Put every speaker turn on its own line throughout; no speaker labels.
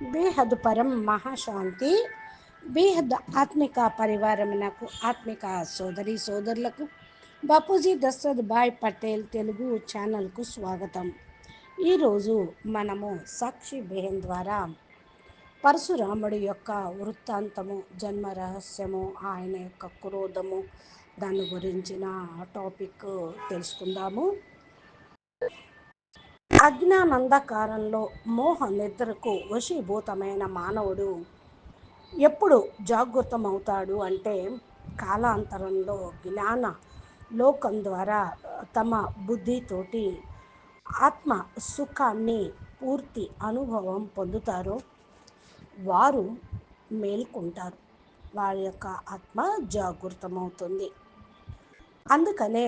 బేహద్ పరం మహాశాంతి బేహద్ ఆత్మిక పరివారమునకు ఆత్మిక సోదరి సోదరులకు బాపూజీ దశరథ్ భాయ్ పటేల్ తెలుగు ఛానల్కు స్వాగతం. ఈరోజు మనము సాక్షి బేహన్ ద్వారా పరశురాముడి యొక్క వృత్తాంతము జన్మ రహస్యము ఆయన యొక్క క్రోధము దాని గురించిన టాపిక్ తెలుసుకుందాము. అజ్ఞానందకారంలో మోహ నిద్రకు వశీభూతమైన మానవుడు ఎప్పుడు జాగృతమవుతాడు అంటే కాలాంతరంలో జ్ఞాన లోకం ద్వారా తమ బుద్ధితోటి ఆత్మ సుఖాన్ని పూర్తి అనుభవం పొందుతారో. వారు మేల్కొంటారు. వారి యొక్క ఆత్మ జాగృతమవుతుంది. అందుకనే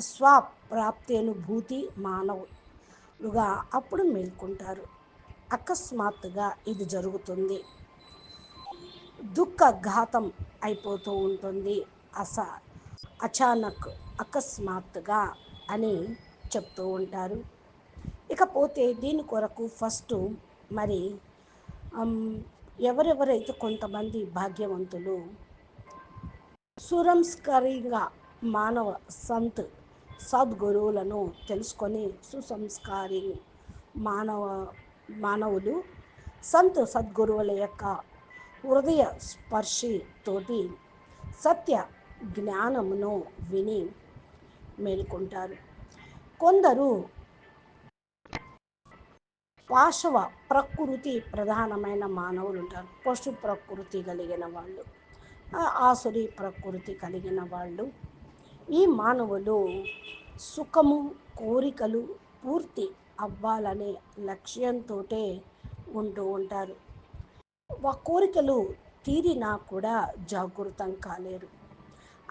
స్వప్రాప్తి మానవులుగా అప్పుడు మేల్కొంటారు. అకస్మాత్తుగా ఇది జరుగుతుంది. దుఃఖఘాతం అయిపోతూ ఉంటుంది. అస అచానక్ అకస్మాత్తుగా అని చెప్తూ ఉంటారు. ఇకపోతే దీని కొరకు ఫస్ట్ మరి ఎవరెవరైతే కొంతమంది భాగ్యవంతులు సురంస్కరిగా మానవ సంత్ సద్గురువులను తెలుసుకొని సుసంస్కారి మానవ మానవులు సంత్ సద్గురువుల యొక్క హృదయ స్పర్శి తోటి సత్య జ్ఞానమును విని మేల్కొంటారు. కొందరు పాశవ ప్రకృతి ప్రధానమైన మానవులు ఉంటారు పశు ప్రకృతి కలిగిన వాళ్ళు ఆసురి ప్రకృతి కలిగిన వాళ్ళు ఈ మానవులు సుఖము కోరికలు పూర్తి అవ్వాలనే లక్ష్యంతో ఉంటూ ఉంటారు. ఆ కోరికలు తీరినా కూడా జాగృతం కాలేరు.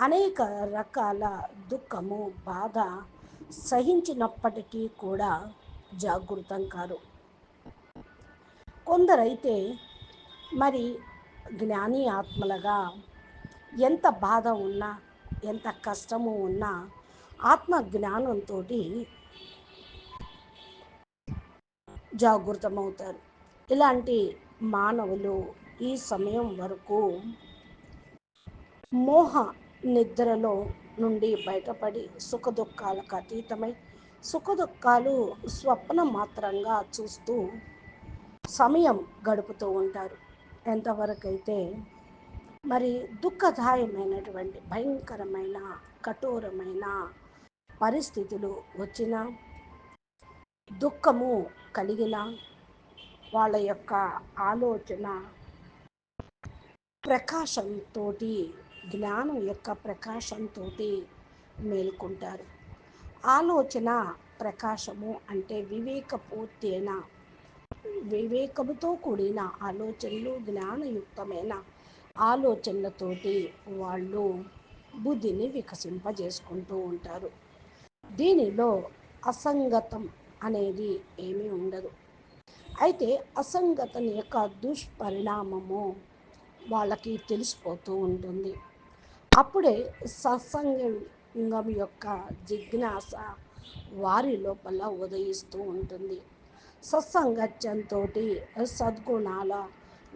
అనేక రకాల దుఃఖము బాధ సహించినప్పటికీ కూడా జాగృతం కారు. కొందరైతే మరి జ్ఞాని ఆత్మలుగా ఎంత బాధ ఉన్నా ఎంత కష్టము ఉన్నా ఆత్మ జ్ఞానంతో జాగృతమవుతారు. ఇలాంటి మానవులు ఈ సమయం వరకు మోహ నిద్రలో నుండి బయటపడి సుఖదుఖాలకు అతీతమై సుఖదుఖాలు స్వప్న మాత్రంగా చూస్తూ సమయం గడుపుతూ ఉంటారు. ఎంతవరకైతే మరి దుఃఖదాయమైనటువంటి భయంకరమైన కఠోరమైన పరిస్థితులు వచ్చిన దుఃఖము కలిగిన వాళ్ళ యొక్క ఆలోచన ప్రకాశంతో జ్ఞానం యొక్క ప్రకాశంతో మేల్కొంటారు. ఆలోచన ప్రకాశము అంటే వివేకపూర్తైన వివేకముతో కూడిన ఆలోచనలు జ్ఞానయుక్తమైన ఆలోచనలతోటి వాళ్ళు బుద్ధిని వికసింపజేసుకుంటూ ఉంటారు. దీనిలో అసంగతం అనేది ఏమీ ఉండదు. అయితే అసంగతం యొక్క దుష్పరిణామము వాళ్ళకి తెలిసిపోతూ ఉంటుంది. అప్పుడే సత్సంగం యొక్క జిజ్ఞాస వారి లోపల ఉదయిస్తూ ఉంటుంది. సత్సంగత్యంతో సద్గుణాల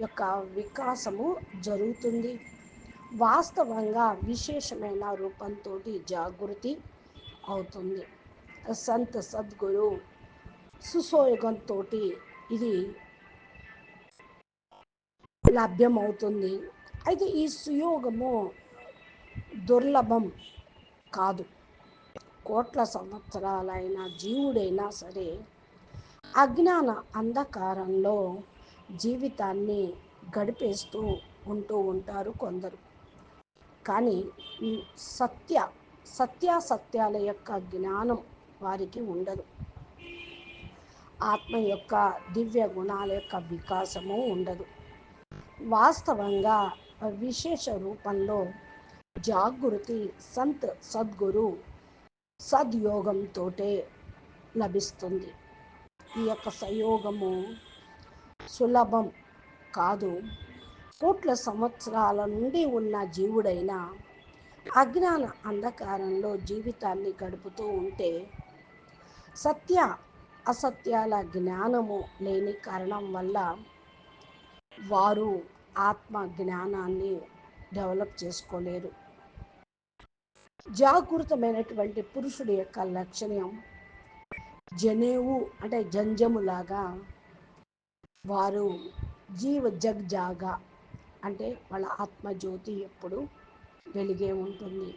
యొక్క వికాసము జరుగుతుంది. వాస్తవంగా విశేషమైన రూపంతో జాగృతి అవుతుంది. సంత్ సద్గురు సుసోయోగంతో ఇది లభ్యమవుతుంది. అయితే ఈ సుయోగము దుర్లభం కాదు. కోట్ల సంవత్సరాలైన జీవుడైనా సరే అజ్ఞాన అంధకారంలో జీవితాన్ని గడిపేస్తూ ఉంటూ ఉంటారు కొందరు. కానీ సత్య సత్యాసత్యాల యొక్క జ్ఞానం వారికి ఉండదు. ఆత్మ యొక్క దివ్య గుణాల యొక్క వికాసము ఉండదు. వాస్తవంగా విశేష రూపంలో జాగృతి సంత్ సద్గురు సద్యోగంతో లభిస్తుంది. ఈ యొక్క సయోగము సులభం కాదు. కోట్ల సంవత్సరాల నుండి ఉన్న జీవుడైన అజ్ఞాన అంధకారంలో జీవితాన్ని గడుపుతూ ఉంటే సత్య అసత్యాల జ్ఞానము లేని కారణం వల్ల వారు ఆత్మ జ్ఞానాన్ని డెవలప్ చేసుకోలేరు. జాగృతమైనటువంటి పురుషుడి యొక్క లక్షణం జనేవు అంటే జంజములాగా వారు జీవ జగ్ జాగా అంటే వాళ్ళ ఆత్మజ్యోతి ఎప్పుడు వెలిగే ఉంటుంది.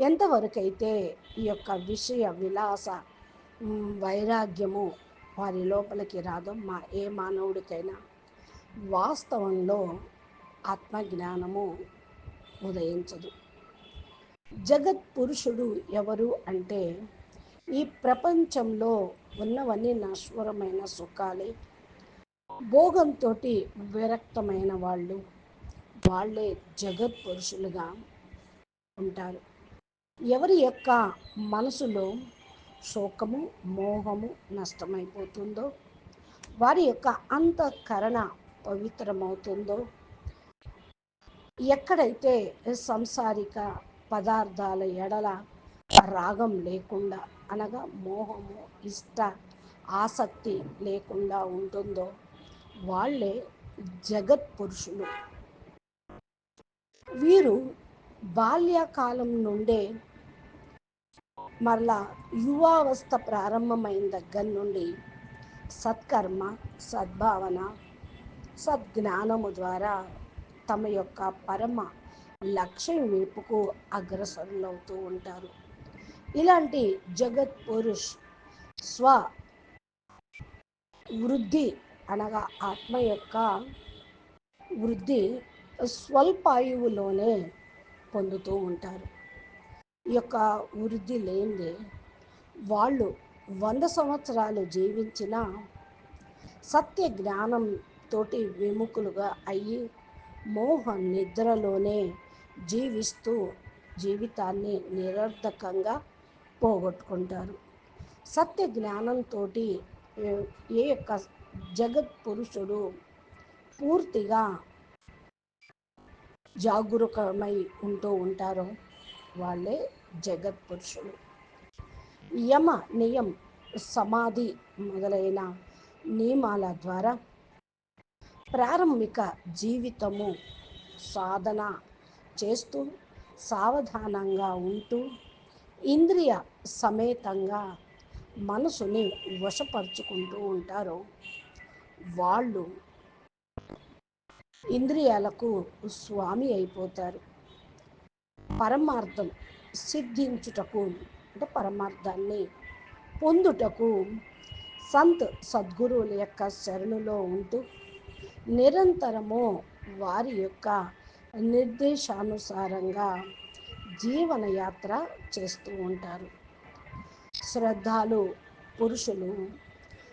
ఎంతవరకైతే ఈ యొక్క విషయ విలాస వైరాగ్యము వారి లోపలికి రాదో మా ఏ మానవుడికైనా వాస్తవంలో ఆత్మజ్ఞానము ఉదయించదు. జగత్ పురుషుడు ఎవరు అంటే ఈ ప్రపంచంలో ఉన్నవన్నీ నశ్వరమైన సుఖాలే. భోగంతో విరక్తమైన వాళ్ళు వాళ్ళే జగత్ పురుషులుగా ఉంటారు. ఎవరి యొక్క మనసులో శోకము మోహము నష్టమైపోతుందో వారి యొక్క అంతఃకరణ పవిత్రమవుతుందో ఎక్కడైతే సంసారిక పదార్థాల ఎడల రాగం లేకుండా అనగా మోహము ఇష్ట ఆసక్తి లేకుండా ఉంటుందో వాళ్ళే జగత్ పురుషులు వీరు బాల్యకాలం నుండే మరలా యువావస్థ ప్రారంభమైన దగ్గర నుండి సత్కర్మ సద్భావన సద్జ్ఞానము ద్వారా తమ యొక్క పరమ లక్ష్యం వైపుకు అగ్రసరులవుతూ ఉంటారు. ఇలాంటి జగత్ పురుష్ స్వ వృద్ధి అనగా ఆత్మ యొక్క వృద్ధి స్వల్పాయువులోనే పొందుతూ ఉంటారు. ఈ యొక్క వృద్ధి లేనిదే వాళ్ళు వంద సంవత్సరాలు జీవించిన సత్య జ్ఞానం తోటి విముఖులుగా అయ్యి మోహ నిద్రలోనే జీవిస్తూ జీవితాన్ని నిరర్ధకంగా పోగొట్టుకుంటారు. సత్య జ్ఞానంతో ఏ యొక్క జగత్ పురుషుడు పూర్తిగా జాగరూకమై ఉంటూ ఉంటారో. వాళ్ళే జగత్పురుషులు. యమ నియం సమాధి మొదలైన నియమాల ద్వారా ప్రారంభిక జీవితము సాధన చేస్తూ సావధానంగా ఉంటూ ఇంద్రియ సమేతంగా మనసుని వశపరుచుకుంటూ ఉంటారు. వాళ్ళు ఇంద్రియాలకు స్వామి అయిపోతారు. పరమార్థం సిద్ధించుటకు అంటే పరమార్థాన్ని పొందుటకు సంత్ సద్గురువుల యొక్క శరణులో ఉంటూ నిరంతరము వారి యొక్క నిర్దేశానుసారంగా జీవన యాత్ర చేస్తూ ఉంటారు. శ్రద్ధాలు పురుషులు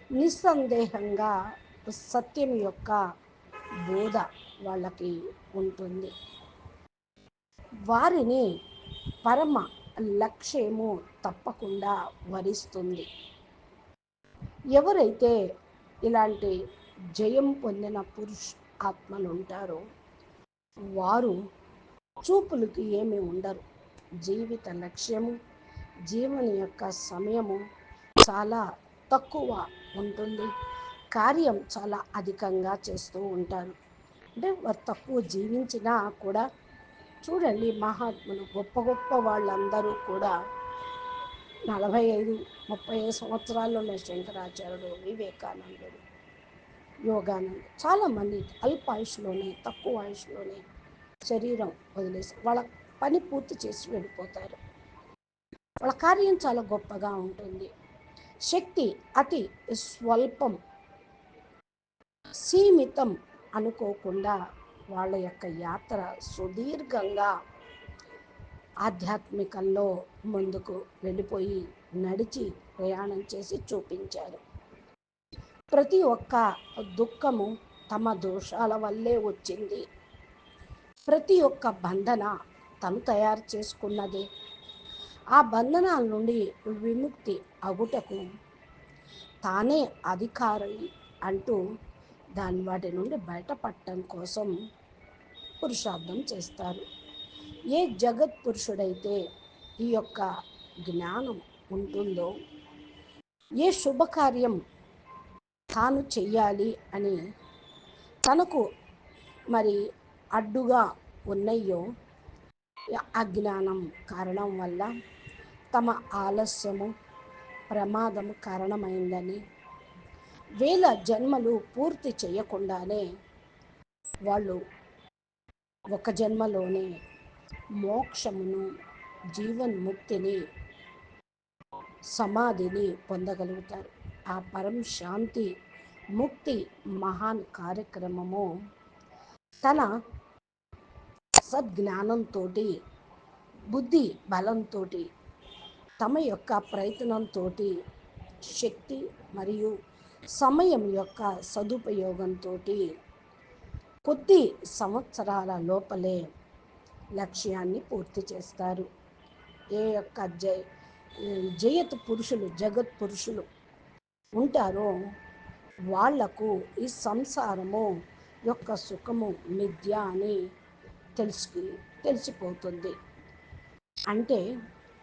నిస్సందేహంగా సత్యం యొక్క బోధ వాళ్ళకి ఉంటుంది. వారిని పరమ లక్ష్యము తప్పకుండా వరిస్తుంది. ఎవరైతే ఇలాంటి జయం పొందిన పురుష్ ఆత్మలు ఉంటారో వారు చూపులకి ఏమి ఉండరు. జీవిత లక్ష్యము జీవన యొక్క సమయము చాలా తక్కువ ఉంటుంది. కార్యం చాలా అధికంగా చేస్తూ ఉంటారు. అంటే వారు తక్కువ జీవించినా కూడా చూడండి మహాత్ములు గొప్ప గొప్ప వాళ్ళందరూ కూడా నలభై ఐదు ముప్పై ఐదు సంవత్సరాల్లోనే శంకరాచార్యుడు వివేకానందుడు యోగానంద చాలామంది అల్ప ఆయుష్లోనే తక్కువ ఆయుష్లోనే శరీరం వదిలేసి వాళ్ళ పని పూర్తి చేసి వెళ్ళిపోతారు. వాళ్ళ కార్యం చాలా గొప్పగా ఉంటుంది. శక్తి అతి స్వల్పం సీమితం అనుకోకుండా వాళ్ళ యొక్క యాత్ర సుదీర్ఘంగా ఆధ్యాత్మికంలో ముందుకు వెళ్ళిపోయి నడిచి ప్రయాణం చేసి చూపించారు. ప్రతి ఒక్క దుఃఖము తమ దోషాల వల్లే వచ్చింది. ప్రతి ఒక్క బంధన తను తయారు చేసుకున్నదే. ఆ బంధనాల నుండి విముక్తి అగుటకు తానే అధికారి అంటూ దాని వాటి నుండి బయటపడటం కోసం పురుషార్థం చేస్తారు. ఏ జగత్ పురుషుడైతే ఈ యొక్క జ్ఞానం ఉంటుందో ఏ శుభకార్యం తాను చెయ్యాలి అని తనకు మరి అడ్డుగా ఉన్నాయో అజ్ఞానం కారణం వల్ల తమ ఆలస్యము ప్రమాదము కారణమైందని వేల జన్మలు పూర్తి చేయకుండానే వాళ్ళు ఒక జన్మలోనే మోక్షమును జీవన్ముక్తిని సమాధిని పొందగలుగుతారు. ఆ పరం శాంతి ముక్తి మహాన్ కార్యక్రమము తన సద్జ్ఞానంతో బుద్ధి బలంతో తమ యొక్క ప్రయత్నంతో శక్తి మరియు సమయం యొక్క సదుపయోగంతో కొద్ది సంవత్సరాల లోపలే లక్ష్యాన్ని పూర్తి చేస్తారు. ఏ యొక్క జయ జయత్ పురుషులు జగత్ పురుషులు ఉంటారో వాళ్ళకు ఈ సంసారము యొక్క సుఖము మిథ్య అని తెలుసు తెలిసిపోతుంది. అంటే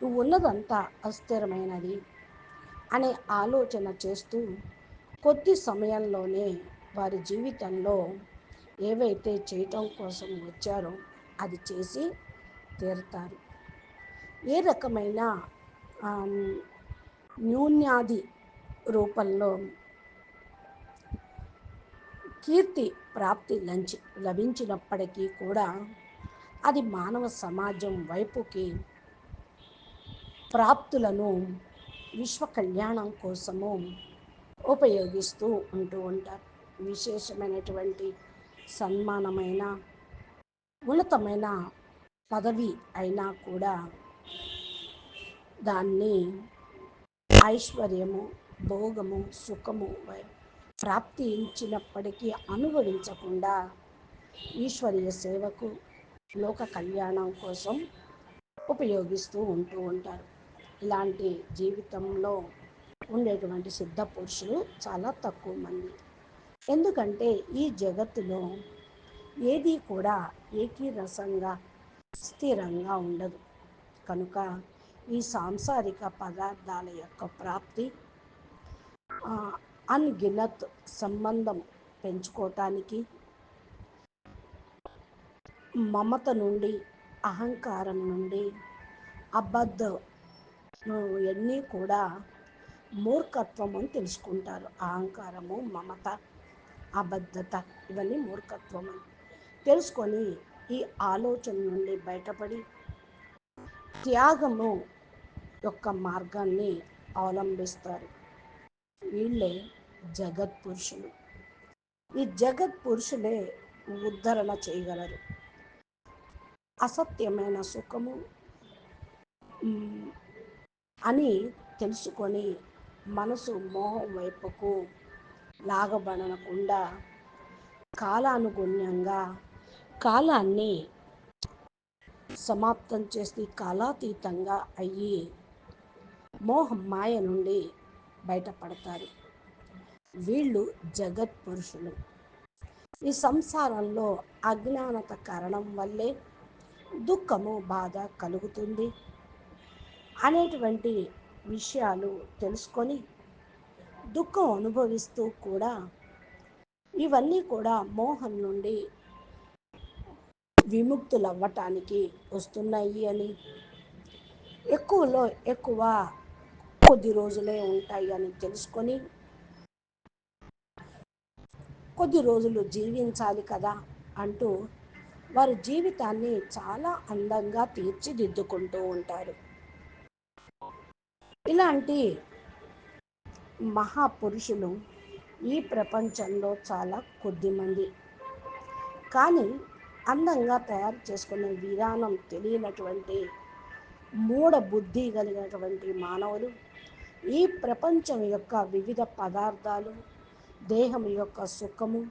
నువ్వు ఉన్నదంతా అస్థిరమైనది అనే ఆలోచన చేస్తూ కొద్ది సమయంలోనే వారి జీవితంలో ఏవైతే చేయటం కోసం వచ్చారో అది చేసి తీరుతారు. ఏ రకమైన న్యూన్యాది రూపంలో కీర్తి ప్రాప్తి లంచి లభించినప్పటికీ కూడా అది మానవ సమాజం వైపుకి ప్రాప్తులను విశ్వ కళ్యాణం కోసము ఉపయోగిస్తూ ఉంటూ ఉంటారు. విశేషమైనటువంటి సన్మానమైన ఉన్నతమైన పదవి అయినా కూడా దాన్ని ఐశ్వర్యము భోగము సుఖము ప్రాప్తించినప్పటికీ అనుభవించకుండా ఈశ్వరీయ సేవకు లోక కళ్యాణం కోసం ఉపయోగిస్తూ ఉంటూ ఉంటారు. ఇలాంటి జీవితంలో ఉండేటువంటి సిద్ధ పురుషులు చాలా తక్కువ మంది. ఎందుకంటే ఈ జగత్తులో ఏది కూడా ఏకీరసంగా స్థిరంగా ఉండదు. కనుక ఈ సాంసారిక పదార్థాల యొక్క ప్రాప్తి అన్గినత్ సంబంధం పెంచుకోవటానికి మమత నుండి అహంకారం నుండి అబద్ధం ఎన్నీ కూడా మూర్ఖత్వం అని తెలుసుకుంటారు. అహంకారము మమత అబద్ధత ఇవన్నీ మూర్ఖత్వం అని. తెలుసుకొని ఈ ఆలోచన నుండి బయటపడి త్యాగము యొక్క మార్గాన్ని అవలంబిస్తారు. వీళ్ళే జగత్ పురుషులు. ఈ జగత్ పురుషులే ఉద్ధరణ చేయగలరు. అసత్యమైన సుఖము అని తెలుసుకొని మనసు మోహం వైపుకు లాగబడనకుండా కాలానుగుణ్యంగా కాలాన్ని సమాప్తం చేసి కాలాతీతంగా అయ్యి మోహం మాయ నుండి బయటపడతారు. వీళ్ళు జగత్ పురుషులు ఈ సంసారంలో అజ్ఞానత కారణం వల్లే దుఃఖము బాధ కలుగుతుంది. అనేటువంటి విషయాలు తెలుసుకొని దుఃఖం అనుభవిస్తూ కూడా ఇవన్నీ కూడా మోహం నుండి విముక్తులు అవ్వటానికి వస్తున్నాయి అని ఎక్కువలో ఎక్కువ కొద్ది రోజులే ఉంటాయి అని తెలుసుకొని కొద్ది రోజులు జీవించాలి కదా అంటూ వారి జీవితాన్ని చాలా అందంగా తీర్చిదిద్దుకుంటూ ఉంటారు. ఇలాంటి మహాపురుషులు ఈ ప్రపంచంలో చాలా కొద్దిమంది. కానీ అందంగా తయారు చేసుకునే విధానం తెలియనటువంటి మూఢ బుద్ధి కలిగినటువంటి మానవులు ఈ ప్రపంచం యొక్క వివిధ పదార్థాలు దేహం యొక్క సుఖము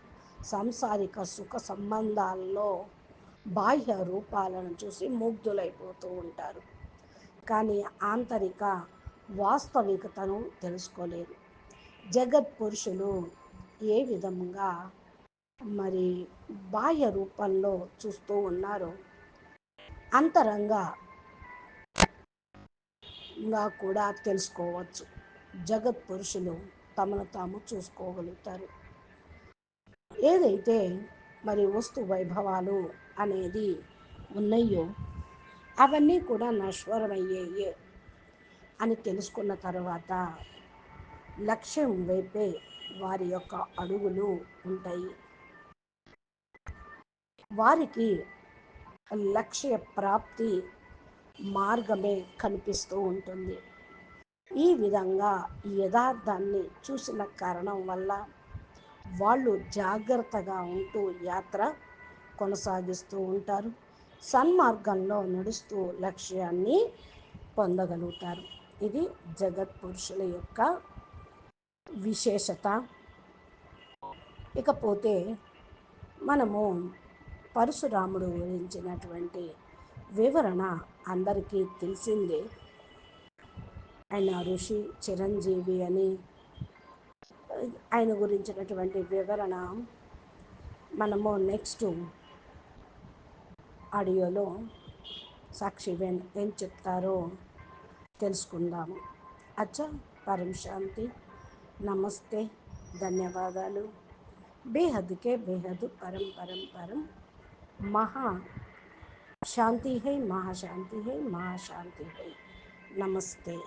సంసారిక సుఖ సంబంధాల్లో బాహ్య రూపాలను చూసి ముగ్ధులైపోతూ ఉంటారు. కానీ ఆంతరిక వాస్తవికతను తెలుసుకోలేరు జగత్ పురుషులు ఏ విధంగా మరి బాహ్య రూపంలో చూస్తూ ఉన్నారో అంతరంగా కూడా తెలుసుకోవచ్చు. జగత్ పురుషులు తమను తాము చూసుకోగలుగుతారు. ఏదైతే మరి వస్తు వైభవాలు అనేది ఉన్నాయో అవన్నీ కూడా నశ్వరమయ్యేయే అని తెలుసుకున్న తర్వాత లక్ష్యం వైపే వారి యొక్క అడుగులు ఉంటాయి. వారికి లక్ష్య ప్రాప్తి మార్గమే కనిపిస్తూ ఉంటుంది. ఈ విధంగా యథార్థాన్ని చూసిన కారణం వల్ల వాళ్ళు జాగ్రత్తగా ఉంటూ యాత్ర కొనసాగిస్తూ ఉంటారు. సన్మార్గంలో నడుస్తూ లక్ష్యాన్ని పొందగలుగుతారు. ఇది జగత్పురుషుల యొక్క విశేషత. ఇకపోతే మనము పరశురాముడు గురించినటువంటి వివరణ అందరికీ తెలిసిందే. ఆయన ఋషి చిరంజీవి అని ఆయన గురించినటువంటి వివరణ మనము నెక్స్ట్ ఆడియోలో సాక్షివేన్ ఏం చెప్తారో తెలుసుకుందాము. అచ్చా పరం శాంతి. నమస్తే ధన్యవాదాలు. బేహద్కే బేహదు పరం పరం పరం. మహా శాంతి హై మహాశాంతి హై మహాశాంతి హై. నమస్తే.